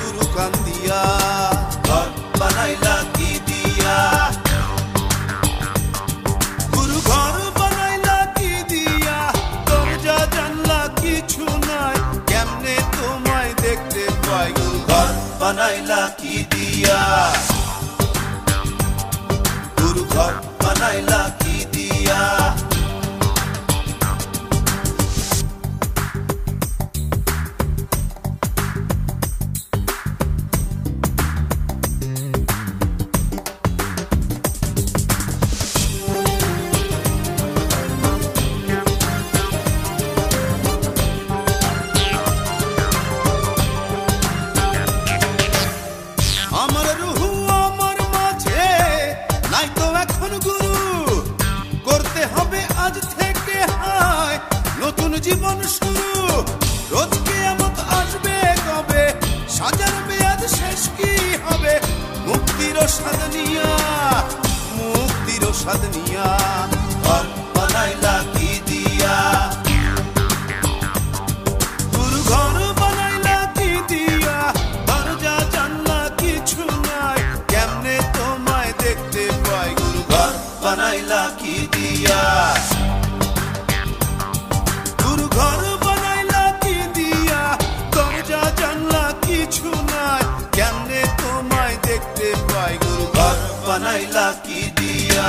গুরু কান্দিয়া। বানাইলা কি দিয়া? গুরু ঘর কি দিয়া কেমনে তোমায় দেখতে পাই? ঘর বানাইলা কি দিয়া? গুরু ঘর বানাইলা ঘর বানাইলা কি দিয়া? বানাইলা কি দিয়া? জানলা কেমনে তোমায় দেখতে ঘর বানাইলা কি দিয়া?